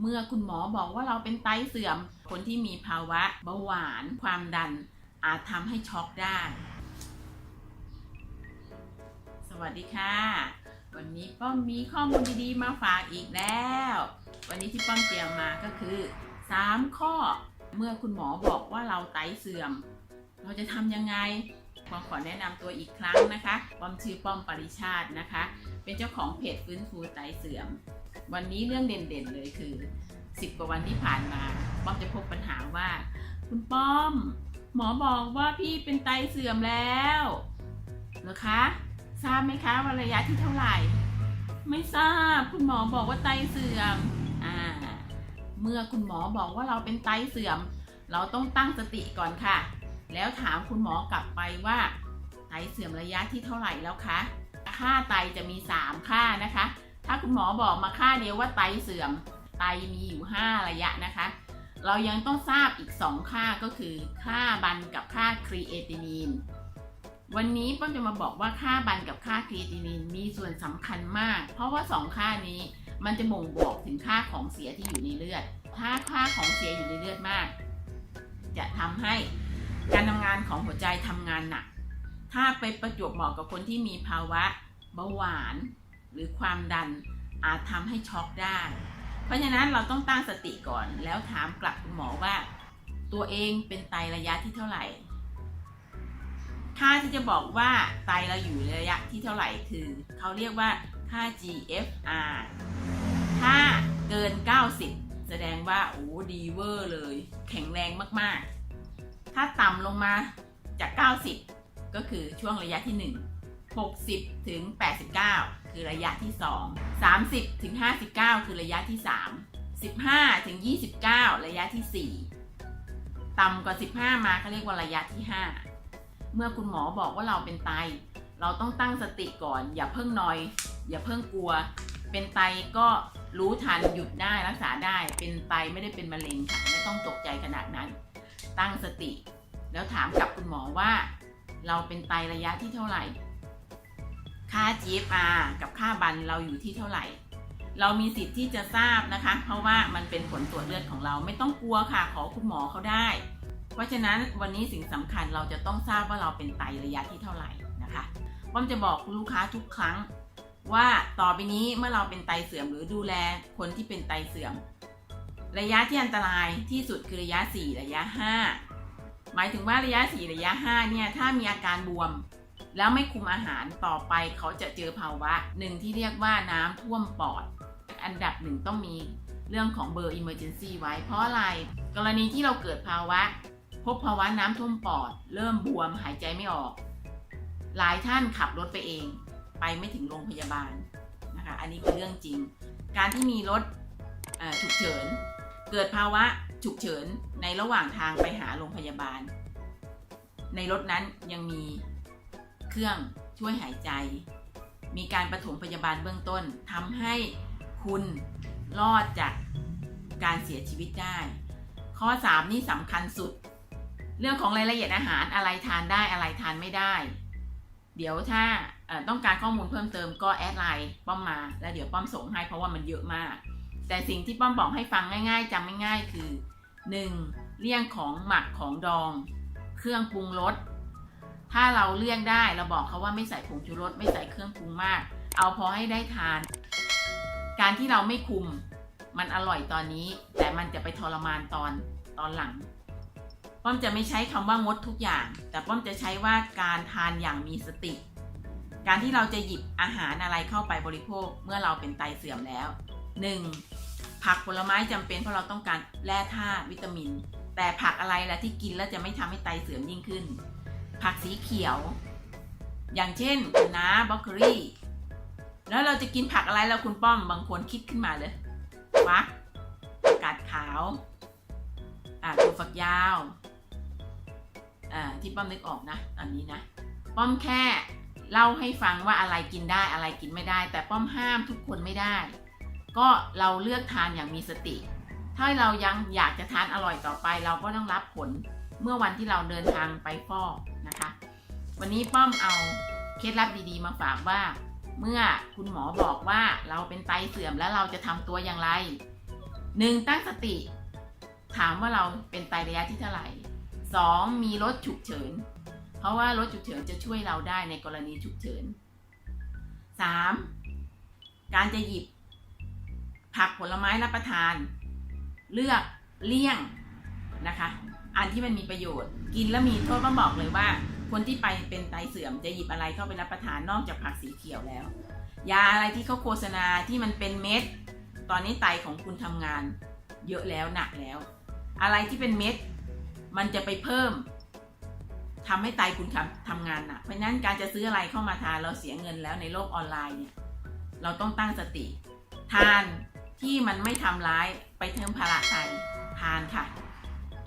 เมื่อคุณหมอบอกว่าเราเป็นไตเสื่อม คนที่มีภาวะเบาหวาน ความดัน อาจทำให้ช็อกได้ สวัสดีค่ะ วันนี้ป้อมมีข้อมูลดีๆมาฝากอีกแล้ว วันนี้ที่ป้อมเตรียมมาก็คือ 3 ข้อ เมื่อคุณหมอบอกว่าเราไตเสื่อม เราจะทำยังไงป้อมขอแนะนำตัวอีกครั้งนะคะ ป้อมชื่อป้อมปริชาตินะคะ เป็นเจ้าของเพจฟื้นฟูไตเสื่อม วันนี้เรื่องเด่นๆเลยคือ 10 กว่าวันที่ผ่านมาป้อมจะพบปัญหาว่า คุณป้อม หมอบอกว่าพี่เป็นไตเสื่อมแล้วเหรอคะทราบไหมคะว่าระยะที่เท่าไหร่ ไม่ทราบคุณหมอบอกว่าไตเสื่อมอ่าเมื่อคุณหมอบอกว่าเราเป็นไตเสื่อม เราต้องตั้งสติก่อนค่ะ แล้วถามคุณหมอกลับไปว่าไตเสื่อมระยะที่เท่าไหร่แล้วคะค่าไตจะมี 3 ค่านะคะ ถ้าคุณหมอบอกมาค่าเดียวว่าไตเสื่อม ไตมีอยู่ 5 ระยะนะคะ เรายังต้องทราบอีก 2 ค่าก็คือ ค่าบันกับค่าครีเอตินีน วันนี้ป้อมจะมาบอกว่าค่าบันกับค่าครีเอตินีนมีส่วนสำคัญมาก เพราะว่า 2 ค่านี้มันจะบ่งบอกถึงค่าของเสียที่อยู่ในเลือด ถ้าค่าของเสียอยู่ในเลือดมาก จะทำให้การทำงานของหัวใจทำงานหนัก ถ้าไปประจวบเหมาะกับคนที่มีภาวะเบาหวาน หรือความดันอาจทำให้ช็อกได้ เพราะฉะนั้นเราต้องตั้งสติก่อนแล้วถามกลับคุณหมอว่า ตัวเองเป็นไตระยะที่เท่าไหร่ ค่าที่จะบอกว่าไตเราอยู่ในระยะที่เท่าไหร่คือเขาเรียกว่าค่า GFR ถ้าเกิน 90 แสดงว่า โอ้ดีเวอร์เลย แข็งแรงมากๆ ถ้าต่ำลงมาจาก 90 ก็คือช่วงระยะที่ 1 60 ถึง 89 คือระยะที่ 2 30ถึง59 คือระยะที่ 3 15ถึง29 ระยะที่ 4 ต่ำกว่า 15 มาเขาเรียกว่าระยะที่ 5 เมื่อคุณหมอบอกว่าเราเป็นไต เราต้องตั้งสติก่อน อย่าเพิ่งนอย อย่าเพิ่งกลัว เป็นไตก็รู้ทันหยุดได้รักษาได้ เป็นไตไม่ได้เป็นมะเร็งค่ะไม่ต้องตกใจขนาดนั้น ตั้งสติ แล้วถามกับคุณหมอว่า เราเป็นไตระยะที่เท่าไหร่ ค่า GFR กับค่าบันเราอยู่ที่เท่าไหร่ เรามีสิทธิ์ที่จะทราบนะคะ เพราะว่ามันเป็นผลตรวจเลือดของเราไม่ต้องกลัวค่ะ ขอคุณหมอเขาได้ เพราะฉะนั้นวันนี้สิ่งสำคัญเราจะต้องทราบว่าเราเป็นไตระยะที่เท่าไหร่นะคะป้อมจะบอกลูกค้าทุกครั้ง ว่าต่อไปนี้เมื่อเราเป็นไตเสื่อมหรือดูแลคนที่เป็นไตเสื่อม ระยะที่อันตรายที่สุดคือระยะ 4 ระยะ 5 หมายถึงว่าระยะ 4 ระยะ 5 เนี่ยถ้ามีอาการบวม แล้วไม่คุมอาหารต่อไปเขาจะเจอภาวะหนึ่งที่เรียกว่าน้ำท่วมปอด อันดับหนึ่งต้องมีเรื่องของเบอร์ emergency ไว้ เพราะอะไร กรณีที่เราเกิดภาวะ พบภาวะน้ำท่วมปอด เริ่มบวมหายใจไม่ออก หลายท่านขับรถไปเอง ไปไม่ถึงโรงพยาบาลนะคะ อันนี้คือเรื่องจริง การที่มีรถฉุกเฉิน เกิดภาวะฉุกเฉินในระหว่างทางไปหาโรงพยาบาล ในรถนั้นยังมี รื่องช่วยหายใจ มีการปฐมพยาบาลเบื้องต้นทำให้คุณรอดจากการเสียชีวิตได้ ข้อ 3 นี่สำคัญสุด เรื่องของรายละเอียดอาหารอะไรทานได้อะไรทานไม่ได้ เดี๋ยวถ้าต้องการข้อมูลเพิ่มเติมก็แอดไลน์ป้อมมาแล้วเดี๋ยวป้อมส่งให้เพราะว่ามันเยอะมาก แต่สิ่งที่ป้อมบอกให้ฟังง่าย ๆจำง่ายๆคือ 1. เลี่ยงของหมักของดอง เครื่องปรุงรส ถ้าเราเลี่ยงได้เราบอกเขาว่าไม่ใส่ผงชูรสไม่ใส่เครื่องปรุงมาก เอาพอให้ได้ทาน การที่เราไม่คุมมันอร่อยตอนนี้ แต่มันจะไปทรมานตอนตอนหลังป้อมจะไม่ใช้คำว่างดทุกอย่าง แต่ป้อมจะใช้ว่าการทานอย่างมีสติ การที่เราจะหยิบอาหารอะไรเข้าไปบริโภคเมื่อเราเป็นไตเสื่อมแล้ว 1. ผักผลไม้จำเป็นเพราะเราต้องการแร่ธาตุวิตามิน แต่ผักอะไรล่ะที่กินแล้วจะไม่ทำให้ไตเสื่อมยิ่งขึ้น ผักสีเขียว อย่างเช่นคะน้าบรอกโคลีแล้วเราจะกินผักอะไรแล้วคุณป้อมบางคนคิดขึ้นมาเลยฟักกาดขาวอ่าถั่วฝักยาวอ่าที่ป้อมนึกออกนะตอนนี้นะ ป้อมแค่เล่าให้ฟังว่าอะไรกินได้อะไรกินไม่ได้ แต่ป้อมห้ามทุกคนไม่ได้ ก็เราเลือกทานอย่างมีสติ ถ้าเรายังอยากจะทานอร่อยต่อไป เราก็ต้องรับผลเมื่อวันที่เราเดินทางไปฟอกนะคะ วันนี้ป้อมเอาเคล็ดลับดีๆ มาฝากว่า เมื่อคุณหมอบอกว่าเราเป็นไตเสื่อมแล้วเราจะทำตัวอย่างไรหนึ่งตั้งสติ ถามว่าเราเป็นไตระยะที่เท่าไหร่สองมีรถฉุกเฉิน เพราะว่ารถฉุกเฉินจะช่วยเราได้ในกรณีฉุกเฉินสามการจะหยิบผักผลไม้รับประทาน เลือกเลี่ยงนะคะ อันที่มันมีประโยชน์ กินแล้วมีโทษก็บอกเลยว่า คนที่ไปเป็นไตเสื่อมจะหยิบอะไรเข้าไปรับประทานนอกจากผักสีเขียวแล้ว ยาอะไรที่เขาโฆษณาที่มันเป็นเม็ด ตอนนี้ไตของคุณทำงาน เยอะแล้วหนักแล้ว อะไรที่เป็นเม็ด มันจะไปเพิ่มทำให้ไตคุณทำทำงานหนักเพราะนั้นการจะซื้ออะไรเข้ามาทานเราเสียเงินแล้วในโลกออนไลน์เนี่ยเราต้องตั้งสติ ทาน ที่มันไม่ทำร้ายไปเพิ่มภาระไตทานค่ะ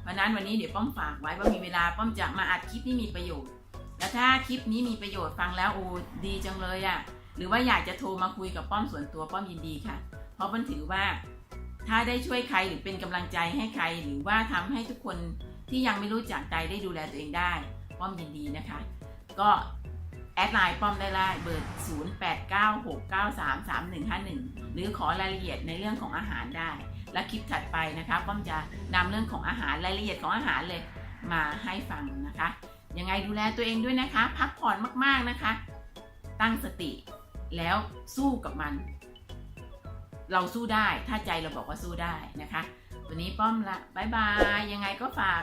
เพราะนั้นวันนี้เดี๋ยวป้อมฝากไว้ว่ามีเวลาป้อมจะมาอัดคลิปที่มีประโยชน์ แล้วถ้าคลิปนี้มีประโยชน์ฟังแล้วโอ้ดีจังเลยอะ่ะ หรือว่าอยากจะโทรมาคุยกับป้อมส่วนตัวป้อมยินดีค่ะ เพราะป้อมถือว่า ถ้าได้ช่วยใครหรือเป็นกำลังใจให้ใคร หรือว่าทำให้ทุกคนที่ยังไม่รู้จักใจได้ดูแลตัวเองได้ ป้อมยินดีนะคะ ก็ แอดไลน์ป้อมได้ไล่เบอร์ 0896933151 หรือขอรายละเอียดในเรื่องของอาหารได้ และคลิปถัดไปนะคะ ป้อมจะนำเรื่องของอาหารรายละเอียดของอาหารเลยมาให้ฟังนะคะ ยังไงดูแลตัวเองด้วยนะคะ พักผ่อนมากๆนะคะ ตั้งสติแล้วสู้กับมัน เราสู้ได้ถ้าใจเราบอกว่าสู้ได้นะคะ วันนี้ป้อมละบายบายยังไงก็ฝาก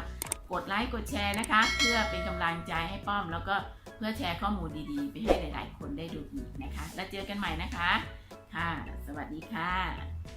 กดไลค์กดแชร์นะคะ เพื่อเป็นกำลังใจให้ป้อมแล้วก็ เพื่อแชร์ข้อมูลดีๆ ไปให้หลาย ๆ คนได้ดูอีกนะคะ แล้วเจอกันใหม่นะคะ ค่ะ สวัสดีค่ะ